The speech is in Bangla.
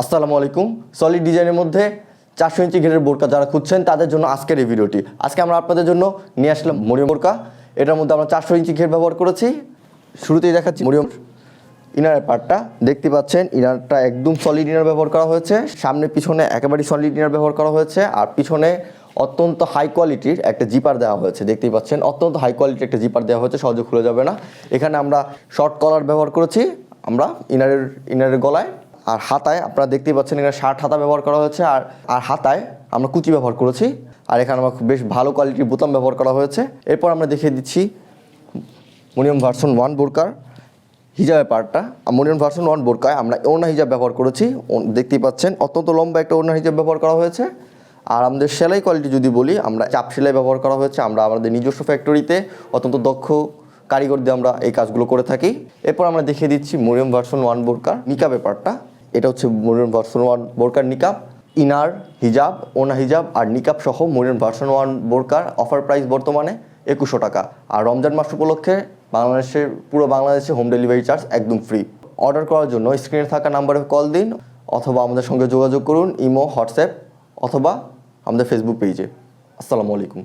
আসসালামু আলাইকুম। সলিড ডিজাইনের মধ্যে চারশো ইঞ্চি ঘেরের বোরকা যারা খুঁজছেন, তাদের জন্য আজকের এই ভিডিওটি। আজকে আমরা আপনাদের জন্য নিয়ে আসলাম মরিয়ম বোরকা। এটার মধ্যে আমরা চারশো ইঞ্চি ঘের ব্যবহার করেছি। শুরুতেই দেখাচ্ছি মরিয়ম ইনারের পার্টটা দেখতে পাচ্ছেন ইনারটা একদম সলিড ইনার ব্যবহার করা হয়েছে। সামনে, পিছনে একেবারেই সলিড ইনার ব্যবহার করা হয়েছে। আর পিছনে অত্যন্ত হাই কোয়ালিটির একটা জিপার দেওয়া হয়েছে। দেখতেই পাচ্ছেন, অত্যন্ত হাই কোয়ালিটির একটা জিপার দেওয়া হয়েছে, সহজে খুলে যাবে না। এখানে আমরা শর্ট কলার ব্যবহার করেছি। আমরা ইনারের ইনারের গলায়। আর হাতায় আপনারা দেখতেই পাচ্ছেন এখানে শার্ট হাতা ব্যবহার করা হয়েছে, আর আর হাতায় আমরা কুচি ব্যবহার করেছি, আর এখানে আমার বেশ ভালো কোয়ালিটির বোতাম ব্যবহার করা হয়েছে। এরপর আমরা দেখিয়ে দিচ্ছি মনিয়ম ভার্সন ওয়ান বোরকার হিজাবের পার্টটা মনিয়ন ভার্সন ওয়ান বোরকায় আমরা ওড়না হিজাব ব্যবহার করেছি দেখতেই পাচ্ছেন, অত্যন্ত লম্বা একটা ওড়না হিজাব ব্যবহার করা হয়েছে। আর আমাদের সেলাই কোয়ালিটি যদি বলি, আমরা চাপ সেলাই ব্যবহার করা হয়েছে, আমরা আমাদের নিজস্ব ফ্যাক্টরিতে অত্যন্ত দক্ষ কারিগর দিয়ে আমরা এই কাজগুলো করে থাকি। এরপর আমরা দেখিয়ে দিচ্ছি মরিয়ম ভার্সন ওয়ান বোরকার নিকাবের পার্টটা এটা হচ্ছে মরিয়ম ভার্সন ওয়ান বোরকার নিকাব, ইনার, হিজাব, ওনা হিজাব আর নিকাব সহ মরিয়ম ভার্সন ওয়ান বোরকার অফার প্রাইস বর্তমানে একুশশো টাকা। আর রমজান মাস উপলক্ষে বাংলাদেশের, পুরো বাংলাদেশে হোম ডেলিভারি চার্জ একদম ফ্রি অর্ডার করার জন্য স্ক্রিনে থাকা নাম্বারে কল দিন অথবা আমাদের সঙ্গে যোগাযোগ করুন, ইমো, হোয়াটসঅ্যাপ অথবা আমাদের ফেসবুক পেজে আসসালামু আলাইকুম।